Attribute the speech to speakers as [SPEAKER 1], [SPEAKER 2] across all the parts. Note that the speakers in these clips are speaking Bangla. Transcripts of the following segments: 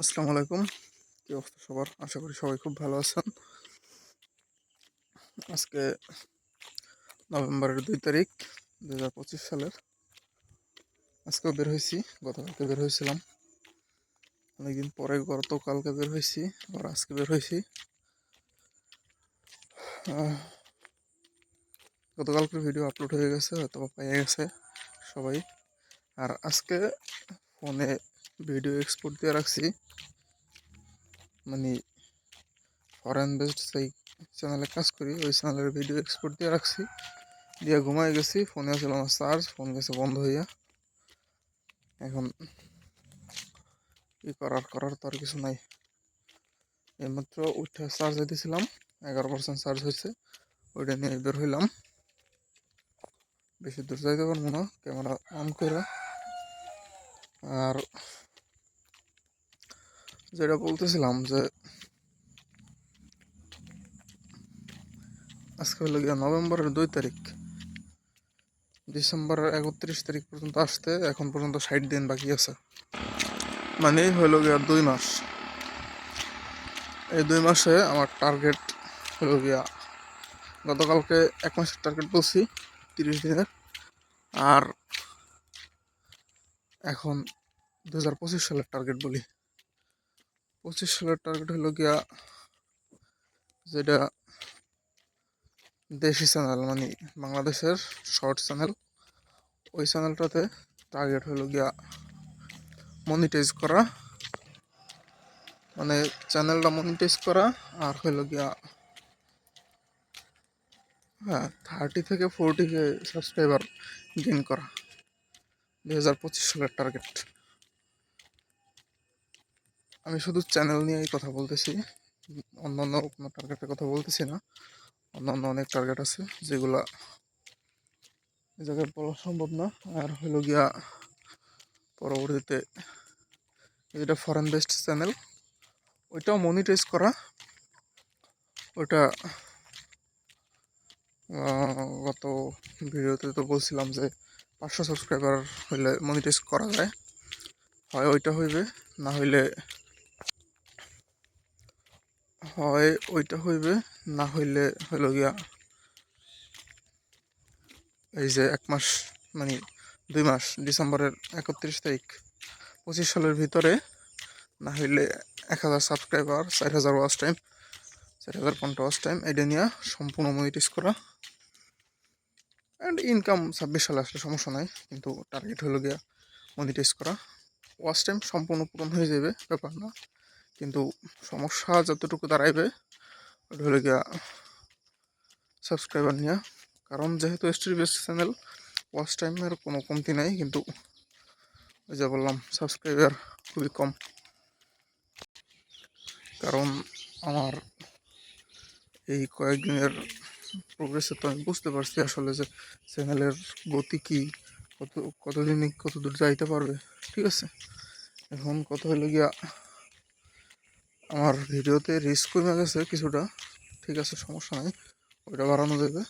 [SPEAKER 1] আসসালামু আলাইকুম। কি অবস্থা সবার? আশা করি সবাই খুব ভালো আছেন। আজকে নভেম্বরের দুই তারিখ দু হাজার পঁচিশ সালের আজকেও বের হয়েছি গতকালকে বের হয়েছিলাম। অনেকদিন পরে গতকালকে বের হয়েছি আবার আজকে বের হয়েছি। আহ, গতকালকের ভিডিও আপলোড হয়ে গেছে হয়তো পেয়ে গেছে সবাই। আর আজকে ফোনে ভিডিও এক্সপোর্ট দিয়ে রাখছি। মানে ফরেন বেসড সেই চ্যানেলে কাজ করি, ওই চ্যানেলের ভিডিও এক্সপোর্ট দিয়ে রাখছি। দিয়ে ঘুমাই গেছি, ফোনে ছিল আমার চার্জ ফোন গেছে বন্ধ হইয়া। এখন কি করার করার তো আর কিছু নাই। এইমাত্র উঠে চার্জ দিয়েছিলাম এগারো পার্সেন্ট চার্জ হয়েছে, ওইটা নিয়ে বের হইলাম। বেশি দূর যাইতে পারব না ক্যামেরা অন করে আর যেটা বলতেছিলাম যে আজকে হলো গিয়া নভেম্বরের দুই তারিখ। ডিসেম্বরের একত্রিশ তারিখ পর্যন্ত আসতে, এখন পর্যন্ত ষাট দিন বাকি আছে। মানে হলো গিয়া দুই মাস। এই দুই মাসে আমার টার্গেট হলো গিয়া গতকালকে এক মাসের টার্গেট বলছি, তিরিশ দিনের। আর এখন দু হাজার পঁচিশ সালের টার্গেট বলি। পঁচিশ সালের টার্গেট হলো গিয়া যেটা দেশি চ্যানেল মানে বাংলাদেশের শর্ট চ্যানেল ওই চ্যানেলটাতে টার্গেট হলো গিয়া মনিটাইজ করা। মানে চ্যানেলটা মনিটাইজ করা আর হলো গিয়া হ্যাঁ থার্টি থেকে ফোরটি সাবস্ক্রাইবার গেইন করা। দুই হাজার পঁচিশ সালের টার্গেট আমি শুধু চ্যানেল নিয়েই কথা বলতেছি। অন্য অন্য কোনো টার্গেটের কথা বলতেছি না। অন্য অন্য অনেক টার্গেট আছে যেগুলা এই জায়গায় বলা সম্ভব না। আর হলো গিয়া পরবর্তীতে যেটা ফরেন বেস্ট চ্যানেল ওইটাও মনিটাইজ করা। ওইটা গত ভিডিওতে তো বলছিলাম যে পাঁচশো সাবস্ক্রাইবার হইলে মনিটাইজ করা যায়। হয় ওইটা হইবে, না হইলে হয়, ওইটা হইবে, না হইলে হইল গিয়া এই যে এক মাস মানে দুই মাস, ডিসেম্বরের একত্রিশ তারিখ, পঁচিশ সালের ভিতরে, না হইলে এক হাজার সাবস্ক্রাইবার, চার হাজার ওয়াচ টাইম চার হাজার পনেরো ওয়াচ টাইম এটা নিয়ে সম্পূর্ণ মনিটাইজ করা। অ্যান্ড ইনকাম ছাব্বিশ সালে আসলে সমস্যা নাই, কিন্তু টার্গেট হলো গিয়া মনিটাইজ করা। ওয়াচ টাইম সম্পূর্ণ পূরণ হয়ে যাবে, ব্যাপার না। কিন্তু সমস্যা যতটুকু দাঁড়াইবে, ওটা হলো গিয়া সাবস্ক্রাইবার নিয়ে। কারণ যেহেতু এসটির বেস্ট চ্যানেল ওয়াচ টাইমের কোনো কমতি নাই, কিন্তু ওই যে বললাম সাবস্ক্রাইবার খুবই কম। কারণ আমার এই কয়েকদিনের প্রোগ্রেসে তো আমি বুঝতে পারছি আসলে যে চ্যানেলের গতি কী, কত, কতদিনে কত দূর যাইতে পারবে, ঠিক আছে? এখন কত হলো গিয়া আমার ভিডিওতে রিস্ক কমে গেছে কিছুটা, ঠিক আছে, সমস্যা নাই, ওইটা বাড়ানো যাবে।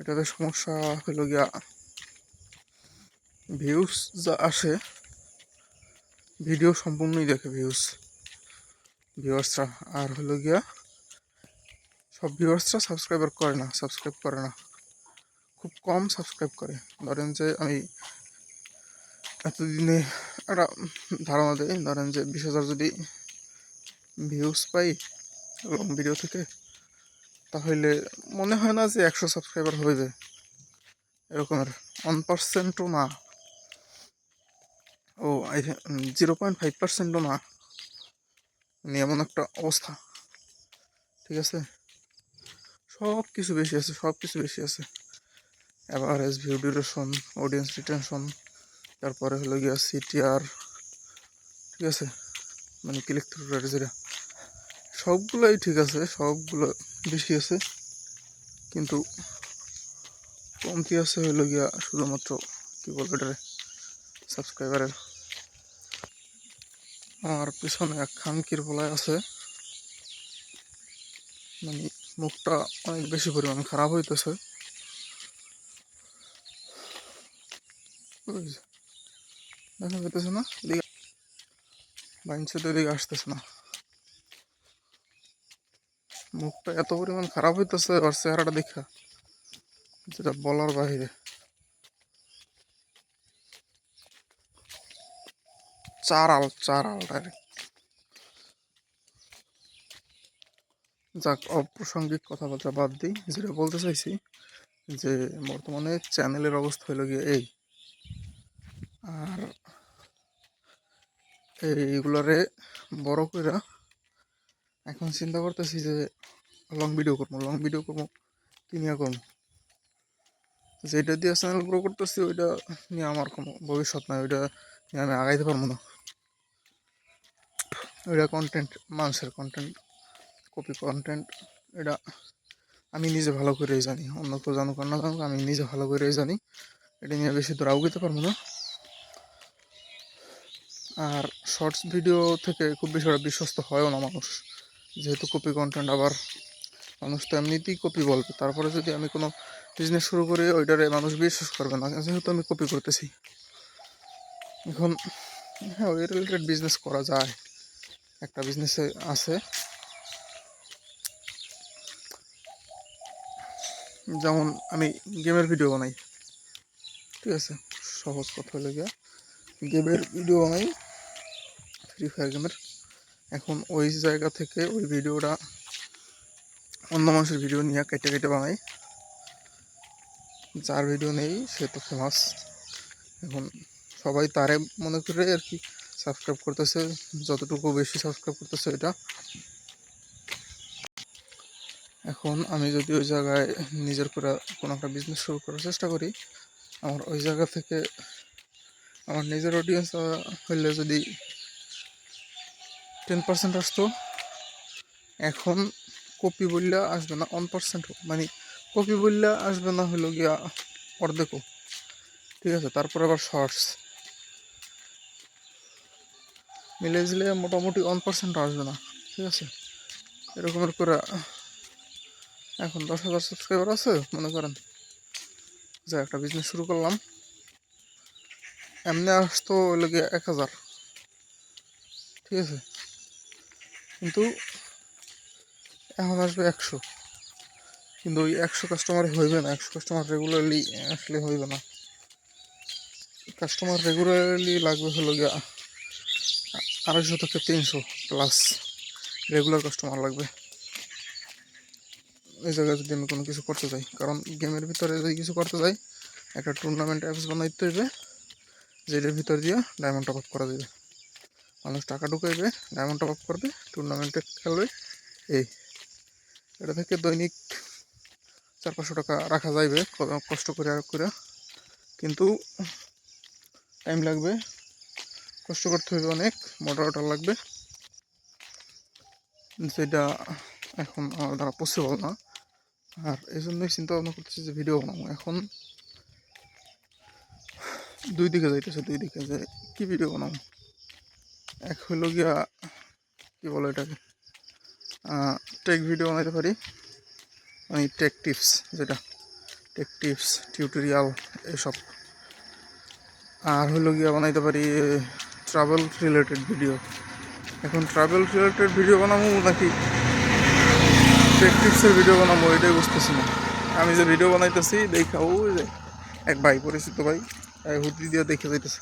[SPEAKER 1] এটাতে সমস্যা হলো গিয়া ভিউস যা আসে ভিডিও সম্পূর্ণই দেখে ভিউজ ভিউয়ার্সরা আর হলো গিয়া সব ভিউয়ার্সরা সাবস্ক্রাইবার করে না সাবস্ক্রাইব করে না। খুব কম সাবস্ক্রাইব করে। ধরেন যে আমি এতদিনে একটা ধারণা দেয় ধরেন যে বিশ হাজার যদি ভিউজ পাই লং ভিডিও থেকে, তাহলে মনে হয় না যে একশো সাবস্ক্রাইবার হইবে এরকমের ওয়ান পার্সেন্টও না। ও জিরো পয়েন্ট ফাইভ পার্সেন্টও না। মানে এমন একটা অবস্থা। ঠিক আছে? সব কিছু বেশি আছে সব কিছু বেশি আছে। Average view duration audience retention তারপরে হলো গিয়া সিটিআর ঠিক আছে? মানে ক্লিক থ্রু রেট যেটা। সবগুলোই ঠিক আছে, সবগুলো বেশি আছে। কিন্তু কমতি আছে হইল গিয়া শুধুমাত্র, কি বলব এটারে সাবস্ক্রাইবারের আমার পিছনে এক খানকির বলায় আছে। মানে মুখটা অনেক বেশি পরিমাণ খারাপ হইতেছে। দেখা যাইতেছে না, এদিকে বাইনছে তো এদিকে আসতেছে না। মুখটা এত পরিমাণ খারাপ হইতেছে আর চেহারাটা দেখা। যেটা বলার বাহিরে। চারাল চারাল ডাইরেক্ট যাক, অপ্রাসঙ্গিক কথাবার্তা বাদ দিই। যেটা বলতে চাইছি, যে বর্তমানে চ্যানেলের অবস্থা হলো গিয়ে এই। আর এইগুলারে বড় কইরা এখন চিন্তা করতেছি যে লং ভিডিও করব লং ভিডিও করব, কি নিয়ে করব? যেটা দিয়ে চ্যানেল গ্রো করতেছি, ওইটা নিয়ে আমার কোনো ভবিষ্যৎ নাই, ওইটা নিয়ে আমি আগাইতে পারব না। ওইটা কন্টেন্ট মানুষের কন্টেন্ট কপি কন্টেন্ট এটা আমি নিজে ভালো করেই জানি, অন্য কেউ জানুক না জানুক, আমি নিজে ভালো করেই জানি, এটা নিয়ে বেশি দূর আগাইতে পারব না। আর শর্টস ভিডিও থেকে খুব বেশি ওরা বিশ্বস্ত হয়ও না মানুষ। যেহেতু কপি কন্টেন্ট আবার মানুষ তো এমনিতেই কপি বলবে, তারপরে যদি আমি কোনো বিজনেস শুরু করি, ওইটারে মানুষ বিশ্বাস করবে না, যেহেতু আমি কপি করতেছি। এখন হ্যাঁ ওই রিলেটেড বিজনেস করা যায়, একটা বিজনেসে আছে। যেমন আমি গেমের ভিডিও বানাই, ঠিক আছে? সহজ কথা হলে গিয়া গেমের ভিডিও বানাই ফ্রি ফায়ার গেমের এখন ওই জায়গা থেকে ওই ভিডিওটা অন্য মানুষের ভিডিও নিয়ে কেটে কেটে বানাই। যার ভিডিও নেই, সে তো ফেমাস এখন সবাই তারে মনে করে আর কি সাবস্ক্রাইব করতেছে, যতটুকু বেশি সাবস্ক্রাইব করতেছে এটা। এখন আমি যদি ওই জায়গায় নিজের করে কোনো একটা বিজনেস শুরু করার চেষ্টা করি, আমার ওই জায়গা থেকে আমার নিজের অডিয়েন্স হইলে যদি টেন পার্সেন্ট আসতো। এখন কপি বললে আসবে না ওয়ান পার্সেন্ট হোক। মানে কপি বললে আসবে না হলো গিয়া অর্ধেকও। ঠিক আছে, তারপর আবার শর্টস মিলে দিলে মোটামুটি ওয়ান পার্সেন্ট আসবে না। ঠিক আছে? এরকমের করে এখন দশ হাজার সাবস্ক্রাইবার আছে, মনে করেন। যে একটা বিজনেস শুরু করলাম। এমনি আসতো গিয়ে এক হাজার। ঠিক আছে? কিন্তু এখন আসবে একশো। কিন্তু ওই একশো কাস্টমার হইবে না, একশো কাস্টমার রেগুলারলি আসলে হইবে না। কাস্টমার রেগুলারলি লাগবে হলো গিয়া আড়াইশো থেকে তিনশো প্লাস রেগুলার কাস্টমার লাগবে। এই জায়গায় যদি আমি কোনো কিছু করতে চাই কারণ গেমের ভিতরে যদি কিছু করতে চাই একটা টুর্নামেন্ট অ্যাপস বানাইতে হইবে, যেটার ভিতর দিয়ে ডায়মন্ড টপ করা যাবে মানুষ টাকা ঢুকাইবে ডায়মন্ড টপ আপ করবে টুর্নামেন্টে খেলবে। এই, এটা থেকে দৈনিক চার পাঁচশো টাকা রাখা যাইবে কষ্ট করে আর করে। কিন্তু টাইম লাগবে, কষ্ট করতে হবে অনেক মোটর ওটার লাগবে। যেটা এখন আমার দ্বারা পসিবল না। আর এই জন্যই চিন্তা ভাবনা করতেছি যে ভিডিও বানাবো। এখন দুই দিকে যাইতেছে দুই দিকে যে কি ভিডিও বানাবো? এক হলো গিয়া, কী বলো এটাকে? টেক ভিডিও বানাইতে পারি। মানে টেক টিপস যেটা টেক টিপস টিউটোরিয়াল এসব। আর হলো গিয়া বানাইতে পারি ট্রাভেল রিলেটেড ভিডিও এখন ট্রাভেল রিলেটেড ভিডিও বানাবো নাকি টেক টিপসের ভিডিও বানাবো, এটাই বুঝতেছি না। আমি যে ভিডিও বানাইতেছি, দেখা, ওই যে এক ভাই, পরিচিত ভাই হুদি দিয়ে দেখে যাইতেছে।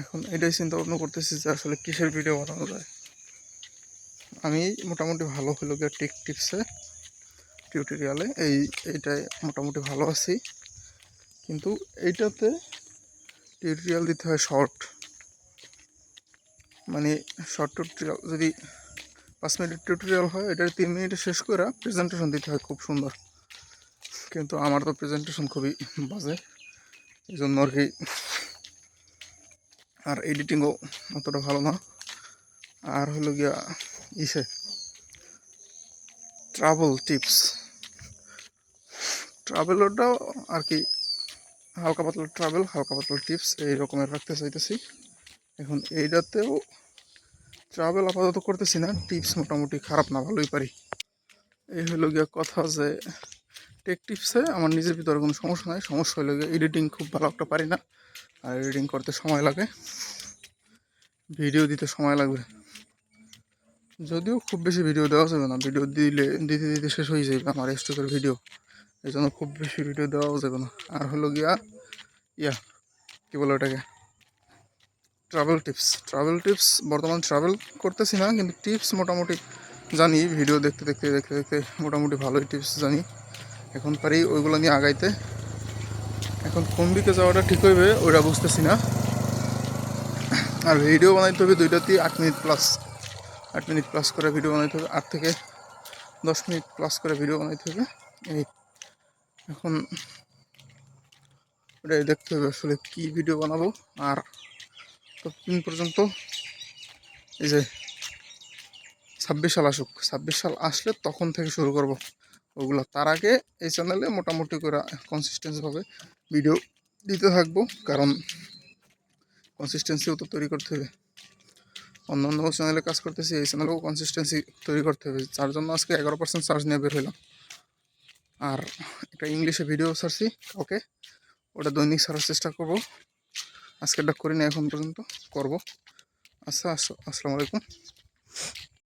[SPEAKER 1] এখন এটাই চিন্তা ভাবনা করতেছি যে আসলে কিসের ভিডিও বানানো যায়। আমি মোটামুটি ভালো হলো গিয়ে টেক টিপসে টিউটোরিয়ালে এই, এইটাই মোটামুটি ভালো আছি। কিন্তু এইটাতে টিউটোরিয়াল দিতে হয় শর্ট মানে শর্ট টিউটোরিয়াল যদি পাঁচ মিনিটের টিউটোরিয়াল হয়, এটার তিন মিনিটে শেষ করে প্রেজেন্টেশন দিতে হয়, খুব সুন্দর। কিন্তু আমার তো প্রেজেন্টেশন খুবই বাজে। এই জন্য আর কি আর এডিটিংও অতটা ভালো না। আর হলো গিয়া ইসে ট্রাভেল টিপস ট্রাভেলটাও আর কি হালকা পাতলা ট্রাভেল হালকা পাতলা টিপস এই রকমের রাখতে চাইতেছি। এখন এইটাতেও ট্রাভেল আপাতত করতেছি না টিপস মোটামুটি খারাপ না, ভালোই পারি। এই হলো গিয়া কথা যে টেক টিপসে আমার নিজের ভিতরে কোনো সমস্যা নাই। সমস্যা হয়ে হলে এডিটিং খুব ভালো একটা পারি না। আর এডিটিং করতে সময় লাগে। ভিডিও দিতে সময় লাগবে। যদিও খুব বেশি ভিডিও দেওয়া যাবে না। ভিডিও দিলে, দিতে দিতে শেষ হয়ে যাবে আমার স্টকের ভিডিও এই জন্য খুব বেশি ভিডিও দেওয়াও যাবে না। আর হলো গিয়া, ইয়া, কী বলে ওটাকে? ট্রাভেল টিপস ট্রাভেল টিপস বর্তমান ট্রাভেল করতেছি না, কিন্তু টিপস মোটামুটি জানি। ভিডিও দেখতে দেখতে দেখতে দেখতে মোটামুটি ভালোই টিপস জানি। এখন পারি ওইগুলো নিয়ে আগাইতে। এখন কোন দিকে যাওয়াটা ঠিক হইবে, ওইটা বুঝতেছি না। আর ভিডিও বানাইতে হবে দুইটাতেই আট মিনিট প্লাস আট মিনিট প্লাস করে ভিডিও বানাইতে হবে, আট থেকে দশ মিনিট প্লাস করে ভিডিও বানাইতে হবে। এই এখন ওটাই দেখতে হবে আসলে কী ভিডিও বানাবো। আর ততদিন পর্যন্ত এই যে ছাব্বিশ সাল আসুক, ছাব্বিশ সাল আসলে তখন থেকে শুরু করব। ওগুলো তার আগে এই চ্যানেলে মোটামুটি করে কনসিস্টেন্সিভাবে ভিডিও দিতে থাকব। কারণ কনসিস্টেন্সিও তো তৈরি করতে হবে। অন্য অন্য চ্যানেলে কাজ করতেছি, এই চ্যানেলেও কনসিস্টেন্সি তৈরি করতে হবে। যার জন্য আজকে এগারো পার্সেন্ট চার্জ নিয়ে বের হইলাম। আর একটা ইংলিশে ভিডিও ছাড়ছি ওকে ওটা দৈনিক ছাড়ার চেষ্টা করব। আজকেরটা করি না এখন পর্যন্ত করব। আচ্ছা আস- আসসালামু আলাইকুম।